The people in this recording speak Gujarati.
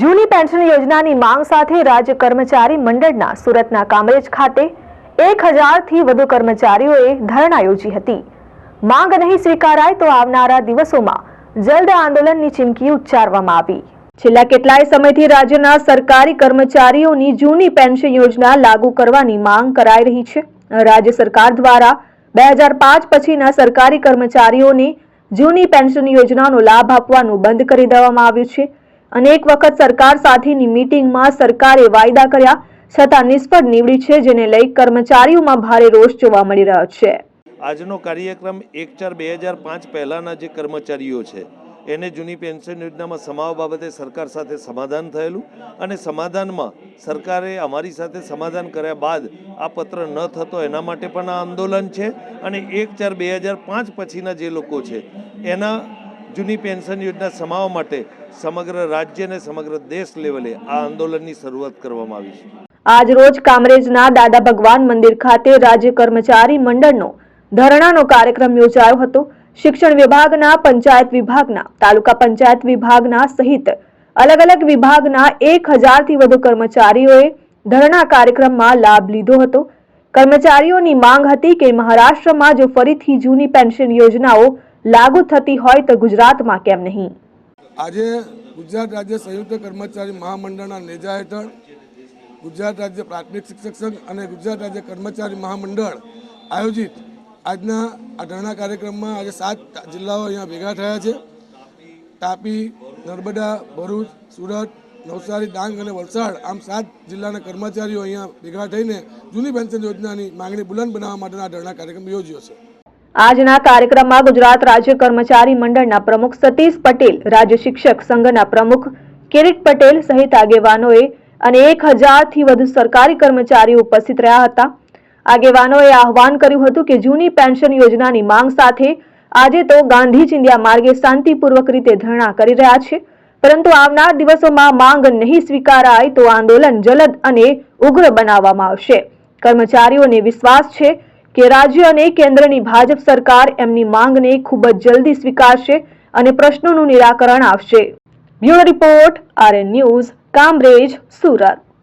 જૂની પેન્શન યોજનાની માંગ સાથે રાજ્ય કર્મચારી મંડળના સુરતના કામરેજ ખાતે એક હજારથી વધુ કર્મચારીઓએ ધરણા યોજી હતી. માંગ નહીં સ્વીકારાય તો આવનારા દિવસોમાં જલ્દ આંદોલનની ચીમકી ઉચ્ચારવામાં આવી. છેલ્લા કેટલાય સમયથી રાજ્યના સરકારી કર્મચારીઓની જૂની પેન્શન યોજના લાગુ કરવાની માંગ કરાઈ રહી છે. રાજ્ય સરકાર દ્વારા બે હજાર પાંચ પછીના સરકારી કર્મચારીઓને જૂની પેન્શન યોજનાનો લાભ આપવાનું બંધ કરી દેવામાં આવ્યું છે. અનેક વખત સરકાર સાથેની મીટિંગમાં સરકારે વાયદા કર્યા, છતાં નિષ્ફળ નીવડી છે, જેને લઈ કર્મચારીઓમાં ભારે રોષ જોવા મળી રહ્યો છે. આજનો કાર્યક્રમ એક ચાર બે હજાર પાંચ પહેલાંના જે કર્મચારીઓ છે, એને જૂની પેન્શન યોજનામાં સમાવવા બાબતે સરકાર સાથે સમાધાન થયેલું અને સમાધાનમાં સરકારે અમારી સાથે સમાધાન કર્યા બાદ આ પત્ર ન થતો એના માટે પણ આ આંદોલન છે અને એક ચાર બે હજાર પાંચ પછીના જે લોકો છે, એના જૂની પેન્શન યોજના સમાવવા માટે સમગ્ર રાજ્ય અને સમગ્ર દેશ લેવલે આ આંદોલનની શરૂઆત કરવામાં આવી છે. આજ રોજ કામરેજના દાદા ભગવાન મંદિર ખાતે રાજ્ય કર્મચારી મંડળનો ધરણાનો કાર્યક્રમ યોજાયો હતો. શિક્ષણ વિભાગના પંચાયત વિભાગના, તાલુકા પંચાયત વિભાગના સહિત અલગ અલગ વિભાગના એક હજારથી વધુ કર્મચારીઓએ ધરણા કાર્યક્રમમાં લાભ લીધો હતો. કર્મચારીઓની માંગ હતી કે મહારાષ્ટ્રમાં જો ફરીથી જૂની પેન્શન યોજનાઓ લાગુ થતી હોય તો ગુજરાતમાં કેમ નહીં? આજે ગુજરાત રાજ્ય સંયુક્ત કર્મચારી મહામંડળના નેજા હેઠળ ગુજરાત રાજ્ય પ્રાથમિક શિક્ષક સંઘ અને ગુજરાત રાજ્ય કર્મચારી મહામંડળ આયોજિત આજના આ ધરણા કાર્યક્રમમાં આજે સાત જિલ્લાઓ અહીંયા ભેગા થયા છે. તાપી, નર્મદા, ભરૂચ, સુરત, નવસારી, ડાંગ અને વલસાડ આમ સાત જિલ્લાના કર્મચારીઓ અહીંયા ભેગા થઈને જૂની પેન્શન યોજનાની માંગણી બુલંદ બનાવવા માટેના આ ધરણા કાર્યક્રમ યોજ્યો છે. આજના કાર્યક્રમમાં ગુજરાત રાજ્ય કર્મચારી મંડળના પ્રમુખ સતીશ પટેલ, રાજ્ય શિક્ષક સંઘના પ્રમુખ કિરીટ પટેલ સહિત આગેવાનોએ અને એક હજારથી વધુ સરકારી કર્મચારીઓ ઉપસ્થિત રહ્યા હતા. આગેવાનોએ આહવાન કર્યું હતું કે જૂની પેન્શન યોજનાની માંગ સાથે આજે તો ગાંધી ચિંધ્યા માર્ગે શાંતિપૂર્વક રીતે ધરણા કરી રહ્યા છે. પરંતુ આવનાર દિવસોમાં માંગ નહીં સ્વીકારાય તો આંદોલન જલદ અને ઉગ્ર બનાવવામાં આવશે. કર્મચારીઓને વિશ્વાસ છે કે રાજ્ય અને કેન્દ્રની ભાજપ સરકાર એમની માંગને ખૂબ જ જલ્દી સ્વીકારશે અને પ્રશ્નોનું નિરાકરણ આવશે bureau report, RN news, Kamrej, Surat.